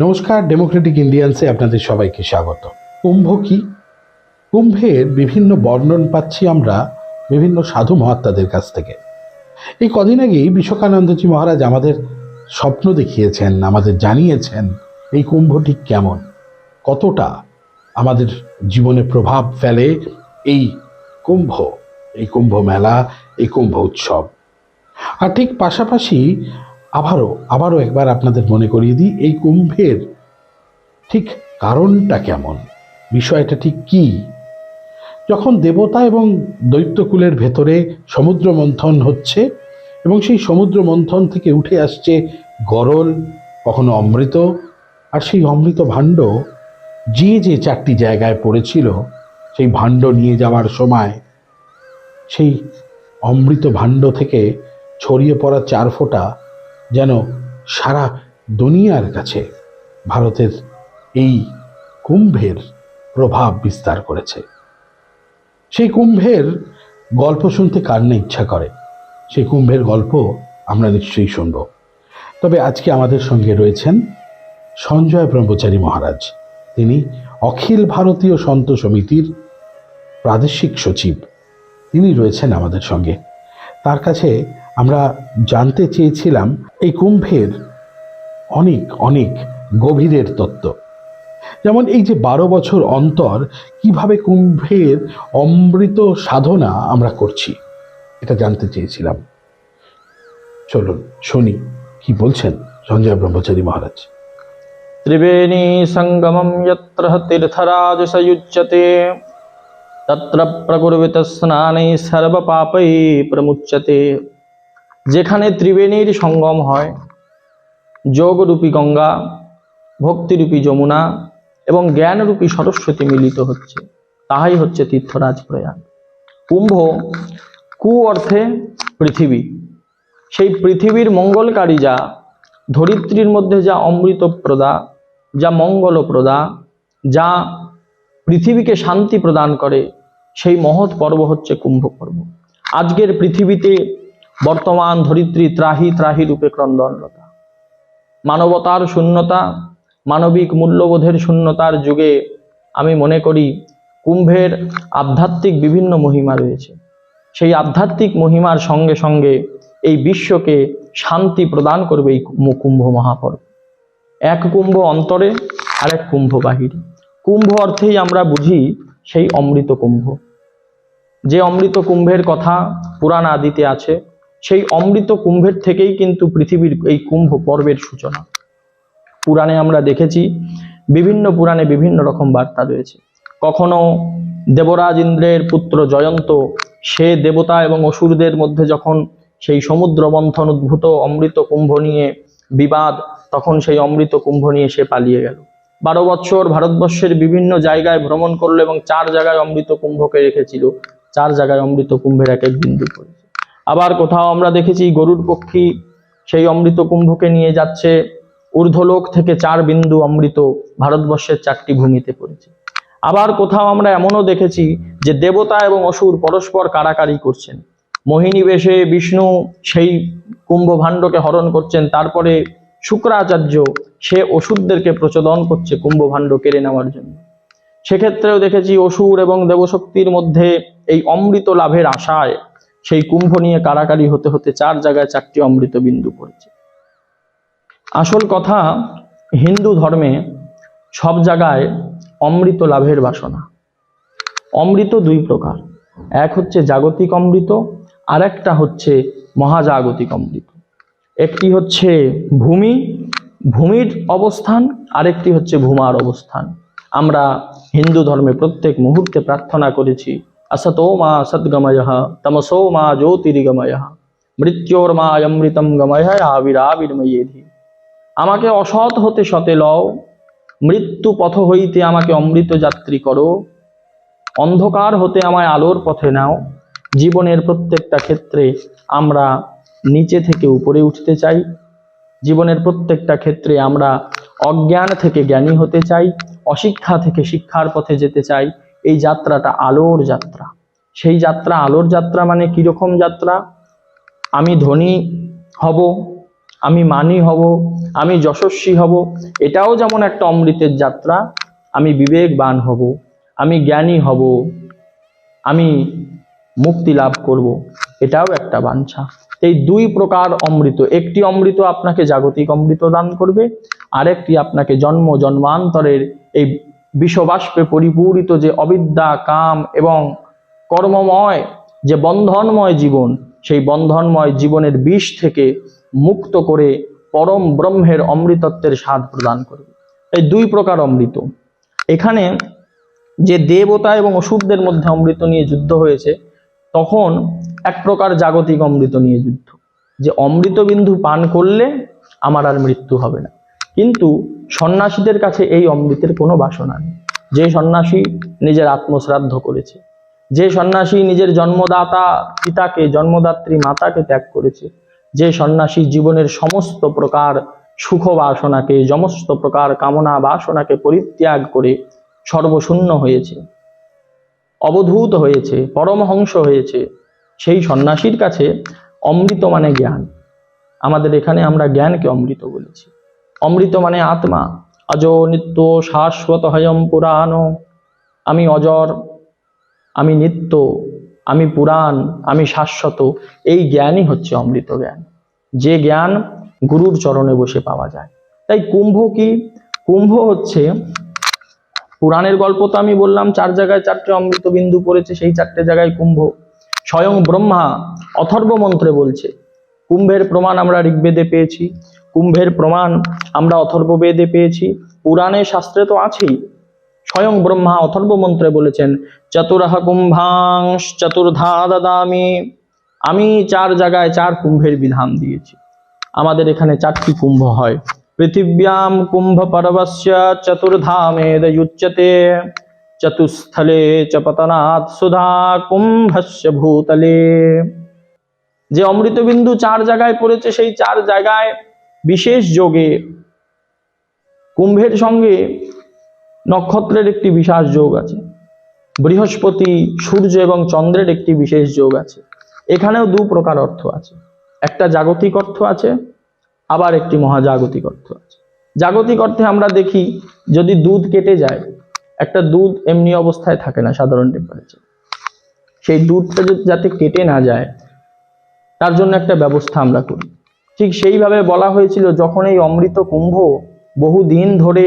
নমস্কার ডেমোক্রেটিক ইন্ডিয়ান্সে আপনাদের সবাইকে স্বাগত। কুম্ভ কি? কুম্ভের বিভিন্ন বর্ণন পাচ্ছি আমরা বিভিন্ন সাধু মহাত্মাদের কাছ থেকে। এই কদিন আগেই বিশ্বকানন্দজি মহারাজ আমাদের স্বপ্ন দেখিয়েছেন, আমাদের জানিয়েছেন এই কুম্ভ ঠিক কেমন, কতটা আমাদের জীবনে প্রভাব ফেলে এই কুম্ভ এই কুম্ভ মেলা, এই কুম্ভ উৎসব। আর ঠিক পাশাপাশি আবারও আবারও একবার আপনাদের মনে করিয়ে দিই, এই কুম্ভের ঠিক কারণটা কেমন? বিষয়টা ঠিক কি? যখন দেবতা এবং দৈত্যকুলের ভেতরে সমুদ্র মন্থন হচ্ছে এবং সেই সমুদ্র মন্থন থেকে উঠে আসছে গরল, কখনো অমৃত, আর সেই অমৃত ভাণ্ড যে যে চারটি জায়গায় পড়েছিল, সেই ভাণ্ড নিয়ে যাওয়ার সময় সেই অমৃত ভাণ্ড থেকে ছড়িয়ে পড়া চার ফোঁটা যেন সারা দুনিয়ার কাছে ভারতের এই কুম্ভের প্রভাব বিস্তার করেছে। সেই কুম্ভের গল্প শুনতে কার না ইচ্ছা করে? সেই কুম্ভের গল্প আমরা নিশ্চয়ই শুনব। তবে আজকে আমাদের সঙ্গে রয়েছেন সঞ্জয় ব্রহ্মচারী মহারাজ। তিনি অখিল ভারতীয় সন্ত সমিতির প্রাদেশিক সচিব। তিনি রয়েছেন আমাদের সঙ্গে। তার কাছে আমরা জানতে চেয়েছিলাম এই কুম্ভের অনেক অনেক গভীরের তত্ত্ব। যেমন এই যে বারো বছর অন্তর কীভাবে কুম্ভের অমৃত সাধনা আমরা করছি, এটা জানতে চেয়েছিলাম। চলুন শুনি, কি বলছেন সঞ্জয় ব্রহ্মচারী মহারাজ? ত্রিবেণী সঙ্গমম যত্র তীর্থরাজসযুজ্যতে তত্র প্রকুর্বিত স্নানে সর্বপাপৈ প্রমুচ্যতে যেখানে ত্রিবেণীর সঙ্গম হয়। যোগরূপী গঙ্গা, ভক্তিরূপী যমুনা এবং জ্ঞানরূপী সরস্বতী মিলিত হচ্ছে। তাহাই হচ্ছে তীর্থরাজ প্রয়াগ। কুম্ভ কু অর্থে পৃথিবী। সেই পৃথিবীর মঙ্গলকারী যা, ধরিত্রীর মধ্যে যা অমৃত প্রদা যা মঙ্গল প্রদা যা পৃথিবীকে শান্তি প্রদান করে, সেই মহৎ পর্ব হচ্ছে কুম্ভ পর্ব আজকের পৃথিবীতে বর্তমান ধরিত্রী ত্রাহি ত্রাহি রূপে ক্রন্দনলতা। মানবতার শূন্যতা, মানবিক মূল্যবোধের শূন্যতার যুগে আমি মনে করি কুম্ভের আধ্যাত্মিক বিভিন্ন মহিমা রয়েছে। সেই আধ্যাত্মিক মহিমার সঙ্গে সঙ্গে এই বিশ্বকে শান্তি প্রদান করবে এই কুম্ভ মহাপর্ব। এক কুম্ভ অন্তরে আর এক কুম্ভ বাহিরে। কুম্ভ অর্থেই আমরা বুঝি সেই অমৃত কুম্ভ। যে অমৃত কুম্ভের কথা পুরাণ আদিতে আছে সেই অমৃত কুম্ভের থেকেই কিন্তু পৃথিবীর এই কুম্ভ পর্বের সূচনা। পুরাণে আমরা দেখেছি, বিভিন্ন পুরাণে বিভিন্ন রকম বার্তা রয়েছে। কখনো দেবরাজ ইন্দ্রের পুত্র জয়ন্ত, সে দেবতা এবং অসুরদের মধ্যে যখন সেই সমুদ্র মন্থন উদ্ভূত অমৃত কুম্ভ নিয়ে বিবাদ, তখন সেই অমৃত কুম্ভ নিয়ে সে পালিয়ে গেল। বারো বছর ভারতবর্ষের বিভিন্ন জায়গায় ভ্রমণ করল এবং চার জায়গায় অমৃত কুম্ভকে রেখেছিল। চার জায়গায় অমৃত কুম্ভের এক এক বিন্দু পড়েছে আবার কোথাও আমরা দেখেছি গরুর পক্ষী সেই অমৃত কুম্ভকে নিয়ে যাচ্ছে। ঊর্ধ্বলোক থেকে চার বিন্দু অমৃত ভারতবর্ষের চারটি ভূমিতে পড়েছে। আবার কোথাও আমরা এমনও দেখেছি যে দেবতা এবং অসুর পরস্পর কারাকারি করছেন। মোহিনী বেশে বিষ্ণু সেই কুম্ভ ভাণ্ডকে হরণ করছেন, তারপরে শুক্রাচার্য সে অসুরদেরকে প্রচোদন করছে কুম্ভ ভাণ্ড কেড়ে নেওয়ার জন্য। সেক্ষেত্রেও দেখেছি অসুর এবং দেবশক্তির মধ্যে এই অমৃত লাভের আশায় সেই কুম্ভ নিয়ে কারাকারি হতে হতে চার জায়গায় চারটি অমৃত বিন্দু পড়েছে। আসল কথা, হিন্দু ধর্মে সব জায়গায় অমৃত লাভের বাসনা। অমৃত দুই প্রকার। এক হচ্ছে জাগতিক অমৃত আর একটা হচ্ছে মহাজাগতিক অমৃত। একটি হচ্ছে ভূমি, ভূমির অবস্থান, আরেকটি হচ্ছে ভূমার অবস্থান। আমরা হিন্দু ধর্মে প্রত্যেক মুহূর্তে প্রার্থনা করেছি असतो मा सद्गमयः तमसो मा ज्योतिर्गमयः মৃত্যুর্মা অমৃতম গময় আবিরাবির্ময়েধি আমাকে অসৎ হতে সতে লও মৃত্যু পথ হইতে আমাকে অমৃত যাত্রী করো অন্ধকার হতে আমায় আলোর পথে নাও জীবনের প্রত্যেকটা ক্ষেত্রে আমরা নিচে থেকে উপরে উঠতে চাই জীবনের প্রত্যেকটা ক্ষেত্রে আমরা অজ্ঞান থেকে জ্ঞানী হতে চাই অশিক্ষা থেকে শিক্ষার পথে যেতে চাই এই যাত্রাটা আলোর যাত্রা। সেই যাত্রা, আলোর যাত্রা মানে কীরকম যাত্রা? আমি ধনী হব, আমি মানি হব, আমি যশস্বী হব, এটাও যেমন একটা অমৃতের যাত্রা, আমি বিবেকবান হব, আমি জ্ঞানী হব, আমি মুক্তি লাভ করব, এটাও একটা বাঞ্ছা। এই দুই প্রকার অমৃত, একটি অমৃত আপনাকে জাগতিক অমৃত দান করবে, আরেকটি আপনাকে জন্ম, জন্মান্তরের এই বিষবাষ্পে পরিপূরিত যে অবিদ্যা, কাম এবং কর্মময় যে বন্ধনময় জীবন, সেই বন্ধনময় জীবনের বিষ থেকে মুক্ত করে পরম ব্রহ্মের অমৃতত্বের স্বাদ প্রদান করবে। এই দুই প্রকার অমৃত। এখানে যে দেবতা এবং অসুরদের মধ্যে অমৃত নিয়ে যুদ্ধ হয়েছে, তখন এক প্রকার জাগতিক অমৃত নিয়ে যুদ্ধ। যে অমৃত বিন্দু পান করলে আমার আর মৃত্যু হবে না। কিন্তু সন্ন্যাসীদের কাছে এই অমৃতের কোনো বাসনা নেই। যে সন্ন্যাসী নিজের আত্মশ্রাদ্ধ করেছে, যে সন্ন্যাসী নিজের জন্মদাতা পিতাকে, জন্মদাত্রী মাতাকে ত্যাগ করেছে, যে সন্ন্যাসী জীবনের সমস্ত প্রকার সুখ বাসনাকে, সমস্ত প্রকার কামনা বাসনাকে পরিত্যাগ করে সর্বশূন্য হয়েছে, অবধূত হয়েছে, পরমহংস হয়েছে, সেই সন্ন্যাসীর কাছে অমৃত মানে জ্ঞান। আমাদের এখানে আমরা জ্ঞানকে অমৃত বলেছি। অমৃত মানে আত্মা। অজ নিত্য শাশ্বত হয়ম পুরাণ। আমি অজর, আমি নিত্য, আমি পুরাণ, আমি শাশ্বত, এই জ্ঞানই হচ্ছে অমৃত জ্ঞান। যে জ্ঞান গুরুর চরণে বসে পাওয়া যায়। তাই কুম্ভ কি? কুম্ভ হচ্ছে, পুরাণের গল্প তো আমি বললাম, চার জায়গায় চারটে অমৃত বিন্দু পড়েছে, সেই চারটে জায়গায় কুম্ভ। স্বয়ং ব্রহ্মা অথর্ব মন্ত্রে বলছে, কুম্ভের প্রমাণ আমরা ঋগ্বেদে পেয়েছি। কুম্ভের প্রমাণ আমরা অথর্ব বেদে পেয়েছি। পুরাণে শাস্ত্রে তো আছেই। স্বয়ং ব্রহ্মা অথর্ব মন্ত্রে বলেছেন চতুরহ কুম্ভাংশ চতুর্ধা দাদামি। আমি চার জায়গায় চার কুম্ভের বিধান দিয়েছি। আমাদের এখানে চারটি কুম্ভ হয়। পৃথিব্যাম কুম্ভ পর্বস্য চতুর্ধামেদ যুচ্যতে চতুস্থলে চ পতনাৎ সুধা কুম্ভস্য ভূতলে। যে অমৃতবিন্দু চার জায়গায় পড়েছে, সেই চার জায়গায় বিশেষ যোগে কুম্ভের সঙ্গে নক্ষত্রের একটি বিশেষ যোগ আছে। বৃহস্পতি, সূর্য এবং চন্দ্রের একটি বিশেষ যোগ আছে। এখানেও দু প্রকার অর্থ আছে। একটা জাগতিক অর্থ আছে, আবার একটি মহাজাগতিক অর্থ আছে। জাগতিক অর্থে আমরা দেখি, যদি দুধ কেটে যায়, একটা দুধ এমনি অবস্থায় থাকে না সাধারণ টেম্পারেচার সেই দুধটা যাতে কেটে না যায়, তার জন্য একটা ব্যবস্থা আমরা করি। ঠিক সেইভাবে বলা হয়েছিল যখন এই অমৃত কুম্ভ বহু দিন ধরে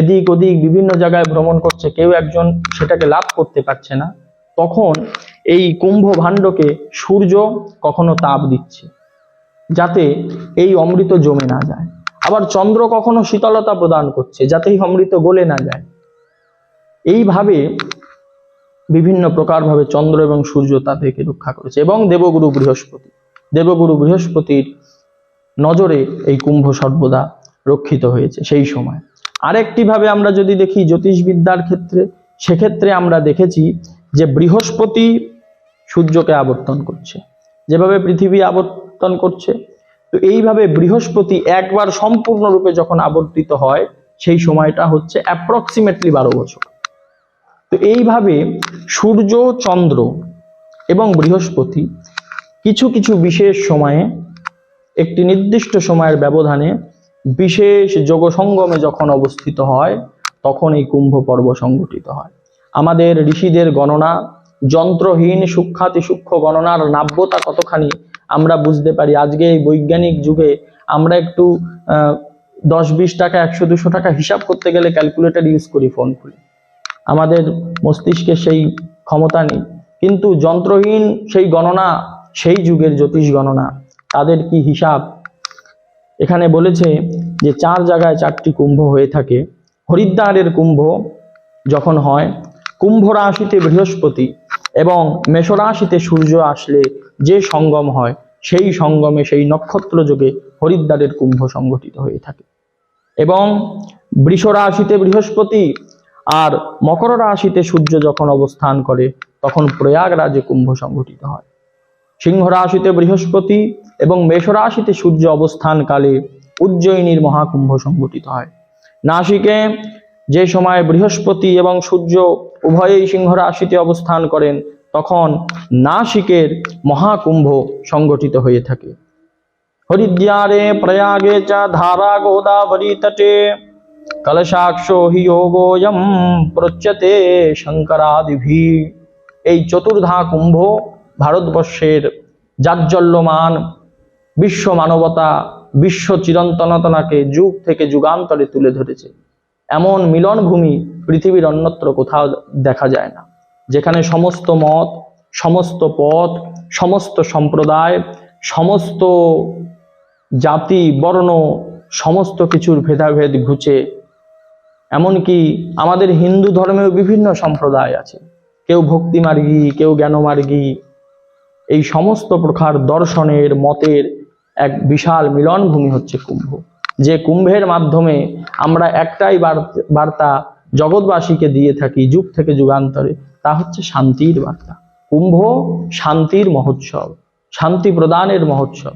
এদিক ওদিক বিভিন্ন জায়গায় ভ্রমণ করছে, কেউ একজন সেটাকে লাভ করতে পারছে না। তখন এই কুম্ভ ভাণ্ডকে সূর্য কখনো তাপ দিচ্ছে, যাতে এই অমৃত জমে না যায়। আবার চন্দ্র কখনো শীতলতা প্রদান করছে, যাতে এই অমৃত গলে না যায়। এইভাবে বিভিন্ন প্রকারভাবে চন্দ্র এবং সূর্য তাদেরকে রক্ষা করেছে এবং দেবগুরু বৃহস্পতি। দেবগুরু বৃহস্পতির নজরে এই কুম্ভ সর্বদা রক্ষিত হয়েছে সেই সময়। আরেকটি ভাবে আমরা যদি দেখি জ্যোতিষবিদ্যার ক্ষেত্রে, সেক্ষেত্রে আমরা দেখেছি যে বৃহস্পতি সূর্যকে আবর্তন করছে। যেভাবে পৃথিবী আবর্তন করছে, তো এইভাবে বৃহস্পতি একবার সম্পূর্ণরূপে যখন আবর্তিত হয়, সেই সময়টা হচ্ছে অ্যাপ্রক্সিমেটলি বারো বছর। তো এইভাবে সূর্য, চন্দ্র এবং বৃহস্পতি কিছু কিছু বিশেষ সময়ে একটি নির্দিষ্ট সময়ের ব্যবধানে বিশেষ যোগ সঙ্গমে যখন অবস্থিত হয় তখন এই কুম্ভ পর্ব সংগঠিত হয়। আমাদের ঋষিদের গণনা, যন্ত্রহীন সূক্ষাতি সূক্ষ্ম গণনার নাব্যতা কতখানি, আমরা বুঝতে পারি। আজকে এই বৈজ্ঞানিক যুগে আমরা একটু দশ বিশ টাকা একশো দুশো টাকা হিসাব করতে গেলে ক্যালকুলেটর ইউজ করি, ফোন খুলে আমাদের মস্তিষ্কে সেই ক্ষমতা নেই। কিন্তু যন্ত্রহীন সেই গণনা, সেই যুগের জ্যোতিষ গণনা তাদের কি হিসাব? এখানে বলেছে যে চার জায়গায় চারটি কুম্ভ হয়ে থাকে। হরিদ্বারের কুম্ভ যখন হয়, কুম্ভ রাশিতে বৃহস্পতি এবং মেষ রাশিতে সূর্য আসলে যে সঙ্গম হয়, সেই সঙ্গমে, সেই নক্ষত্র যোগে হরিদ্বারের কুম্ভ সংগঠিত হয়ে থাকে। এবং বৃষ রাশিতে বৃহস্পতি আর মকর রাশিতে সূর্য যখন অবস্থান করে, তখন প্রয়াগরাজে কুম্ভ সংগঠিত হয়। সিংহ রাশিতে বৃহস্পতি এবং মেষ রাশিতে সূর্য অবস্থানকালে উজ্জয়িনীর মহাকুম্ভ সংগঠিত হয়। নাসিকে যে সময় বৃহস্পতি এবং সূর্য উভয়ই সিংহ রাশিতে অবস্থান করেন, তখন নাসিকের মহাকুম্ভ সংগঠিত হয়ে থাকে। হরিদ্বারে, প্রয়াগে চ ধারা গোদাবরী তটে কলসাক্ষো হি প্রচ্যতে শঙ্করাদিভি। এই চতুর্ধা কুম্ভ ভারতবর্ষের জাজ্জল্যমান বিশ্ব মানবতা, বিশ্ব চিরন্তনতনাকে যুগ থেকে যুগান্তরে তুলে ধরেছে। এমন মিলনভূমি পৃথিবীর অন্যত্র কোথাও দেখা যায় না। যেখানে সমস্ত মত, সমস্ত পথ, সমস্ত সম্প্রদায়, সমস্ত জাতি, বর্ণ, সমস্ত কিছুর ভেদাভেদ ঘুচে। এমনকি আমাদের হিন্দু ধর্মেও বিভিন্ন সম্প্রদায় আছে। কেউ ভক্তিমার্গী, কেউ জ্ঞানমার্গী। এই সমস্ত প্রকার দর্শনের, মতের এক বিশাল মিলন ভূমি হচ্ছে কুম্ভ। যে কুম্ভের মাধ্যমে আমরা একটাই বার্তা জগৎবাসীকে দিয়ে থাকি যুগ থেকে যুগান্তরে, তা হচ্ছে শান্তির বার্তা। কুম্ভ শান্তির মহোৎসব, শান্তি প্রদানের মহোৎসব।